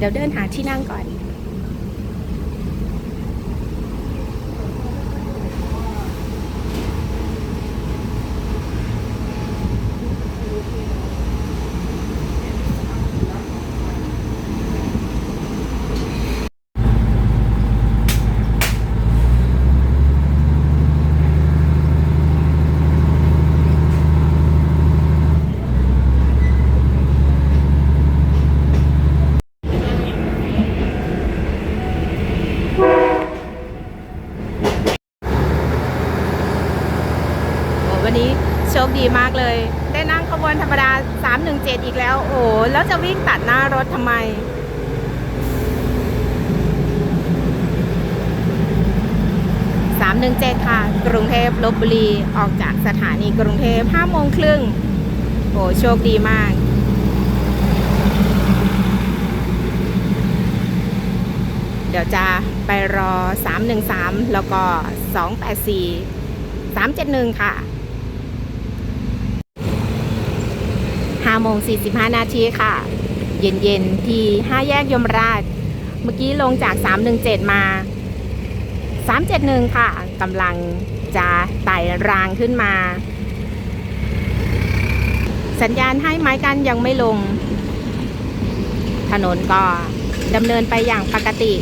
เดี๋ยวเดินหาที่นั่งก่อน โอ้วันนี้โชค ดีมากเลย ได้นั่งขบวนธรรมดา 317 อีกแล้ว โอ้แล้วจะวิ่งตัดหน้ารถทำไม 317 ค่ะ กรุงเทพลบบุรี ออกจากสถานีกรุงเทพ5โมงครึ่ง โอ้โชคดีมากเดี๋ยวจะไปรอ 313 แล้วก็ 284 371 ค่ะ 5โมง45 นาทีค่ะ เย็นๆ ที่ 5 แยกยมราช เมื่อกี้ลงจาก 317 มา 371 ค่ะกำลังจะไต่รางขึ้นมา สัญญาณให้ไม้กันยังไม่ลง ถนนก็ดำเนินไปอย่างปกติ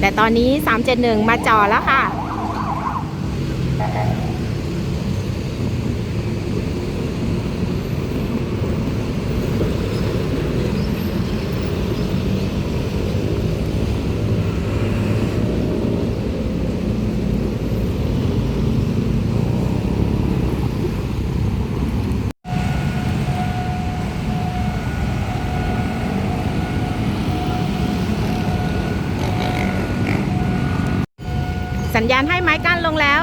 แต่ตอนนี้ 371 มาจอแล้วค่ะ สัญญาณให้ไม้กั้นลงแล้ว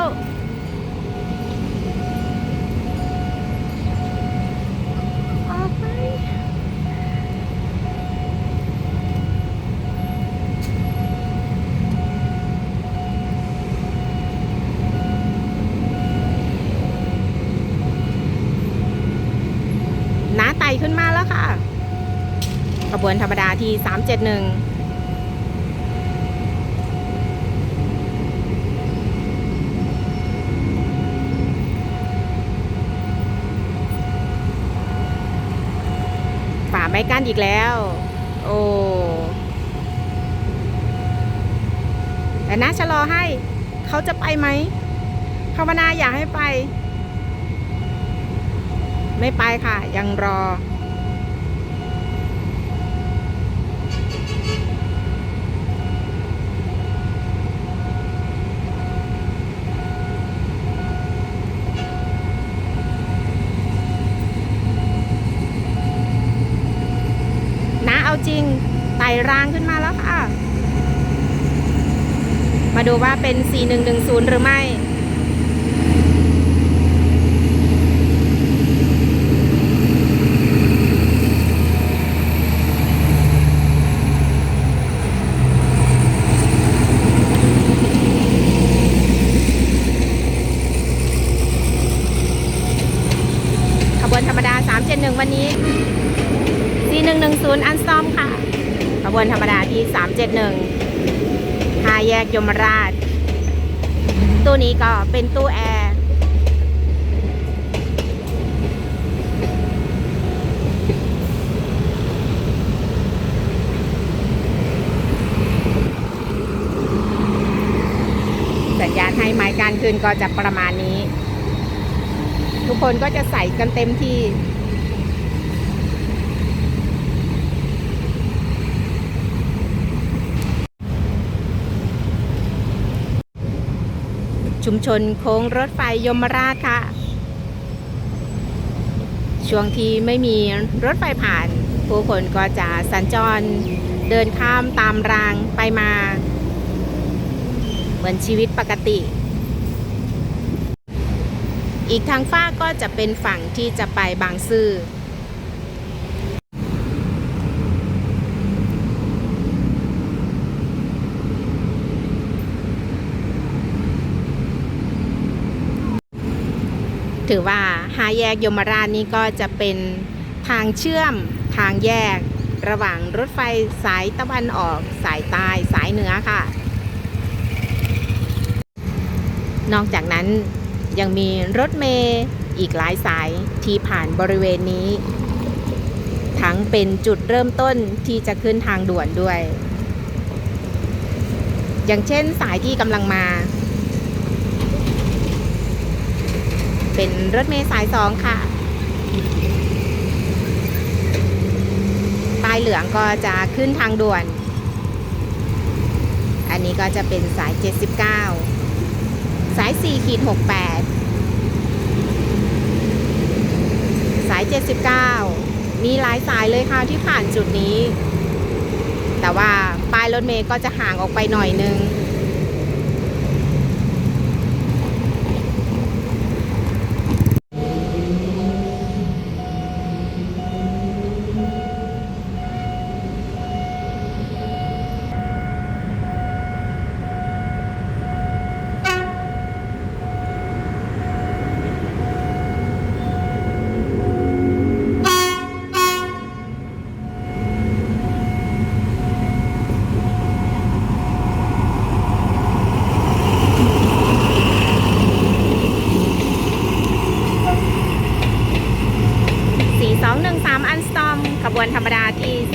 น้าไต่ขึ้นมาแล้วค่ะ ขบวนธรรมดาที่ 371 ไม้กั้นอีกแล้ว โอ้แต่นะชะลอให้เขาจะไปไหมภาวนาอยากให้ไป ไม่ไปค่ะ ยังรอ นะเอาจริงไต่รางขึ้นมาแล้วค่ะ มา ดูว่าเป็น 4110 หรือไม่ ขบวนธรรมดา 371 วันนี้ 4110 อันซอมค่ะ ขบวนธรรมดาที่ 371 แยกยมราช ตู้นี้ก็เป็นตู้แอร์สัญญาณให้ไม้การคืนก็จะประมาณนี้ ทุกคนก็จะใส่กันเต็มที่ ชุมชนโค้งรถไฟยมราชค่ะ ช่วงที่ไม่มีรถไฟผ่าน ผู้คนก็จะสัญจรเดินข้ามตามรางไปมา เหมือนชีวิตปกติ อีกทางฝ้าก็จะเป็นฝั่งที่จะไปบางซื่อ ถือว่าห้าแยกยมราชนี่ก็จะเป็นทางเชื่อมทางแยกระหว่างรถไฟสายตะวันออกสายใต้สายเหนือค่ะ นอกจากนั้นยังมีรถเมย์อีกหลายสายที่ผ่านบริเวณนี้ ทั้งเป็นจุดเริ่มต้นที่จะขึ้นทางด่วนด้วย อย่างเช่นสายที่กำลังมา เป็นรถเมล์สายสองค่ะป้ายเหลืองก็จะขึ้นทางด่วน อันนี้ก็จะเป็นสาย 79 สาย4ขีด68 สาย 79 มีหลายสายเลยค่ะที่ผ่านจุดนี้ แต่ว่าป้ายรถเมย์ก็จะห่างออกไปหน่อยนึง 4213 อันสตอม ขบวนธรรมดาที่ 284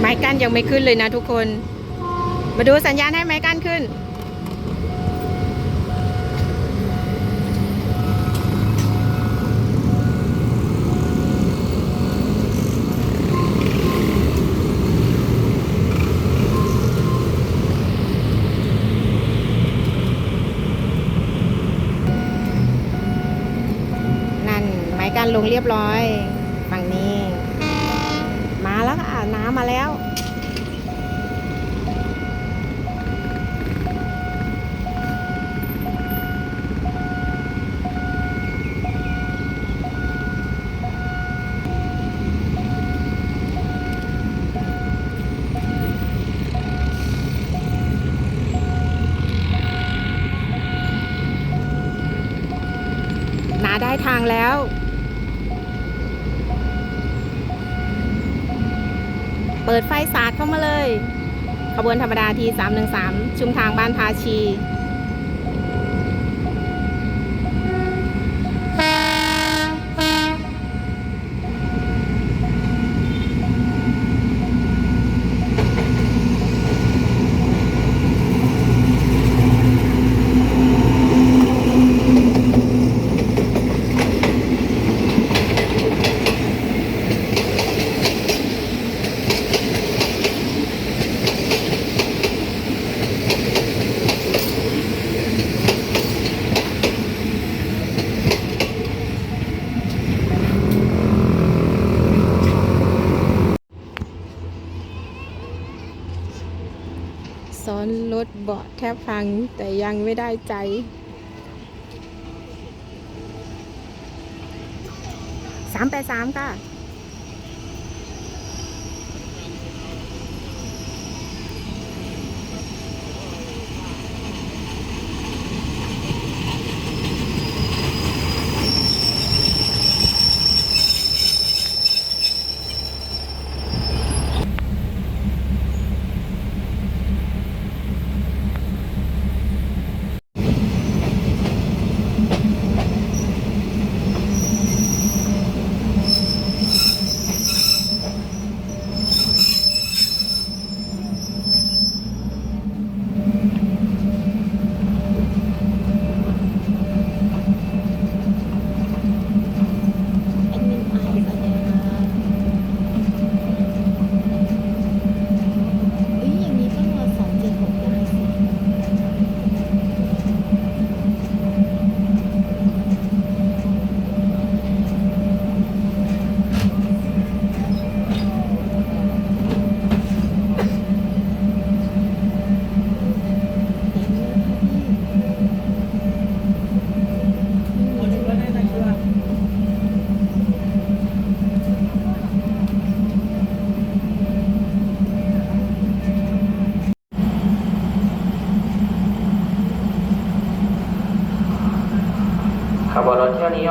ไม้ กั้นยังไม่ขึ้นเลยนะทุกคน มาดูสัญญาณให้ไม้กั้นขึ้น นั่นไม้กั้นลงเรียบร้อย ฝั่งนี้ มาแล้วค่ะ น้ำมาแล้ว ข้ามาเลยขบวนธรรมดาที313 ชุมทางบ้านทาชี ซ้อนรถ เบาะแทบฟังแต่ยังไม่ได้ใจ สามแปดสามค่ะ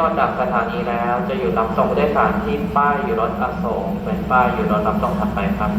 ออจากสถานีแล้ว จะอยู่รับส่งผู้โดยสารที่ป้ายอยู่รถอโศกเป็นป้ายอยู่รถรับส่งถัดไปครับ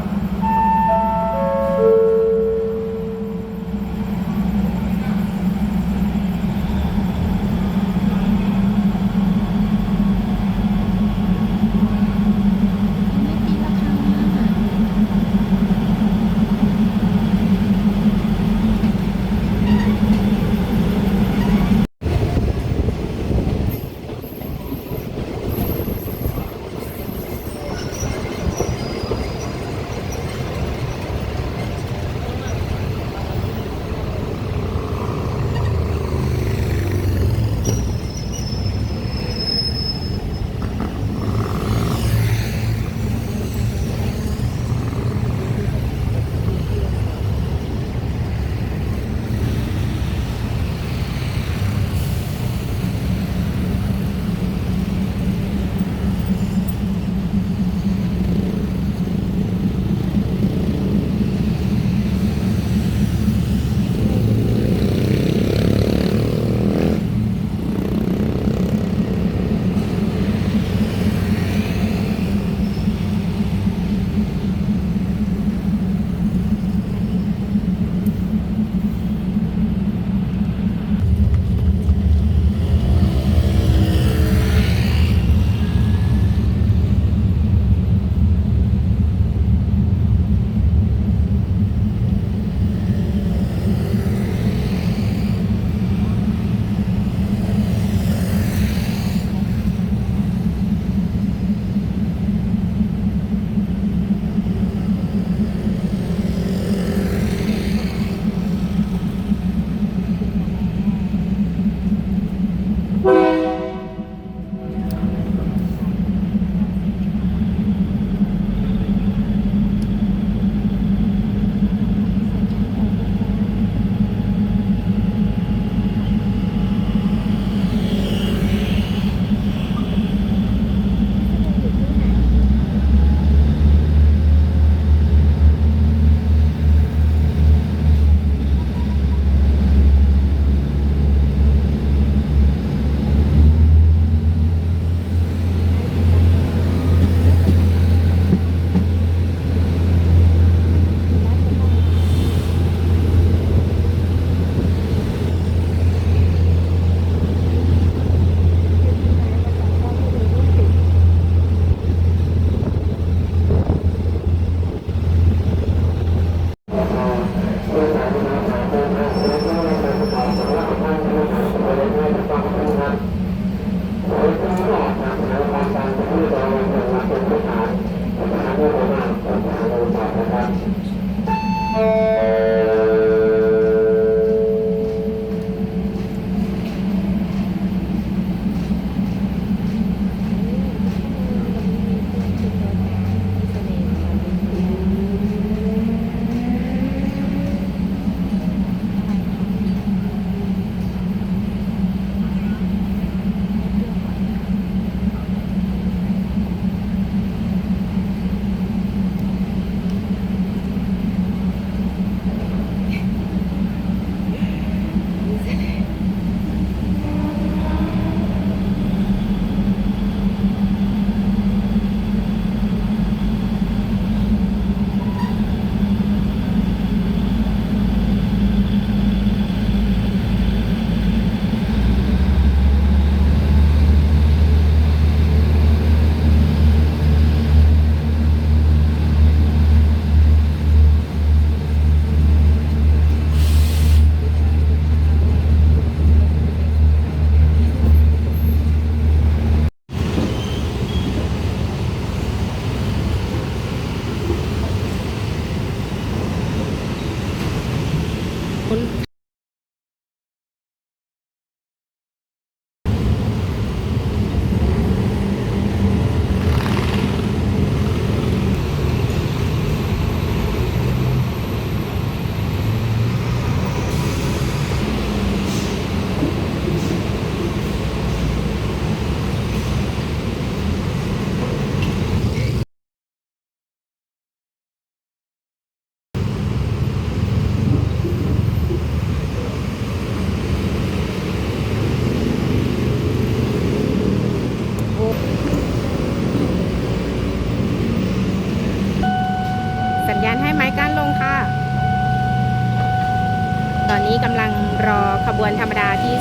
วนธรรมดาที่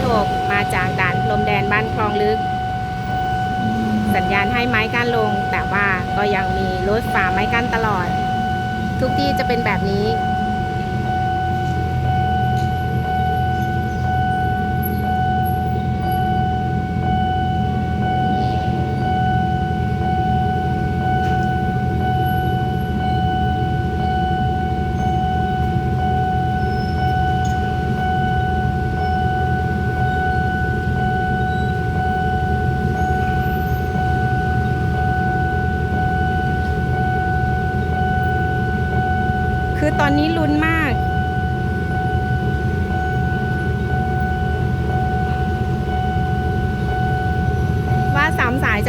276 มาจากด่านลมแดนบ้านคลองลึก สัญญาณให้ไม้กั้นลง แต่ว่าก็ยังมีรถฝ่าไม้กั้นตลอด ทุกที่จะเป็นแบบนี้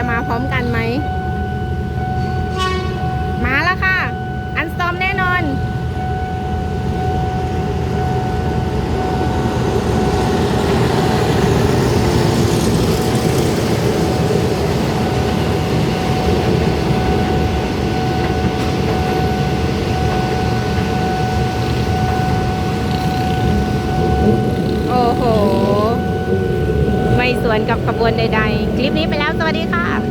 จะมาพร้อมกันไหม มาแล้วค่ะ อันสตอมแน่นอน โอ้โห ไม่สวนกับขบวนใดๆ คลิปนี้ไปแล้ว สวัสดี ค่ะ